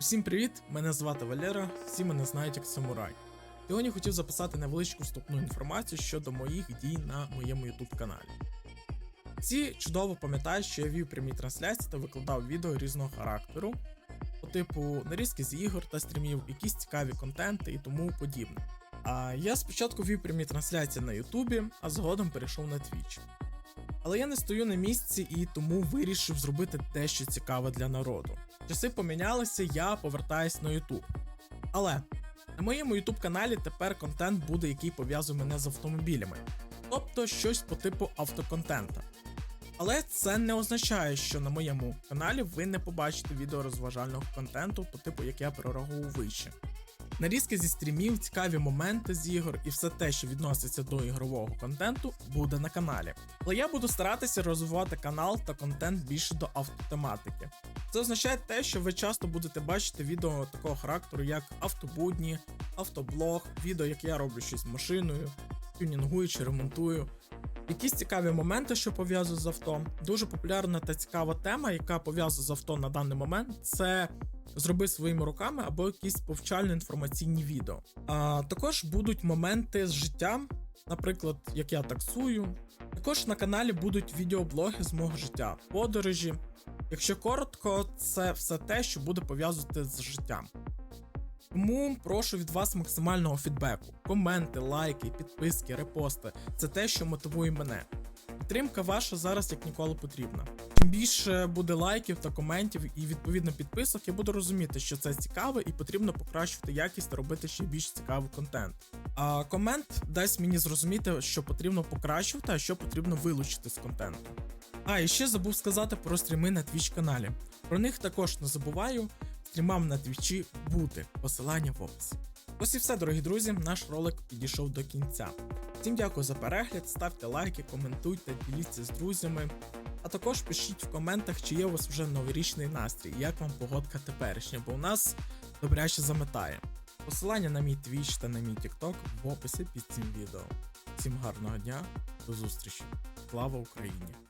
Усім привіт! Мене звати Валера, всі мене знають як самурай. Сьогодні хотів записати невеличку вступну інформацію щодо моїх дій на моєму YouTube каналі. Всі чудово пам'ятають, що я вів прямі трансляції та викладав відео різного характеру, по типу нарізки з ігор та стрімів, якісь цікаві контенти і тому подібне. А я спочатку вів прямі трансляції на Ютубі, а згодом перейшов на Twitch. Але я не стою на місці і тому вирішив зробити дещо цікаве для народу. Часи помінялися, я повертаюсь на YouTube. Але на моєму YouTube каналі тепер контент буде, який пов'язує мене з автомобілями, тобто щось по типу автоконтента. Але це не означає, що на моєму каналі ви не побачите відео розважального контенту, по типу, як я прорахував вище. Нарізки зі стрімів, цікаві моменти з ігор і все те, що відноситься до ігрового контенту, буде на каналі. Але я буду старатися розвивати канал та контент більше до автотематики. Це означає те, що ви часто будете бачити відео такого характеру, як автобудні, автоблог, відео, як я роблю щось з машиною, тюнінгую чи ремонтую. Якісь цікаві моменти, що пов'язують з авто. Дуже популярна та цікава тема, яка пов'язана з авто на даний момент, це зроби своїми руками або якісь повчально-інформаційні відео. А також будуть моменти з життя, наприклад, як я таксую. Також на каналі будуть відеоблоги з мого життя, подорожі. Якщо коротко, це все те, що буде пов'язувати з життям. Тому прошу від вас максимального фідбеку. Коменти, лайки, підписки, репости це те, що мотивує мене. Підтримка ваша зараз як ніколи потрібна. Чим більше буде лайків та коментів і відповідно підписок, я буду розуміти, що це цікаво і потрібно покращувати якість та робити ще більш цікавий контент. А комент дасть мені зрозуміти, що потрібно покращувати, а що потрібно вилучити з контенту. А, і ще забув сказати про стріми на Twitch каналі. Про них також не забуваю. Стрімам на твічі бути. Посилання в описі. Ось і все, дорогі друзі. Наш ролик підійшов до кінця. Всім дякую за перегляд, ставте лайки, коментуйте, діліться з друзями. А також пишіть в коментах, чи є у вас вже новорічний настрій, як вам погодка теперішня, бо у нас добряче заметає. Посилання на мій Twitch та на мій TikTok в описі під цим відео. Всім гарного дня, до зустрічі! Слава Україні!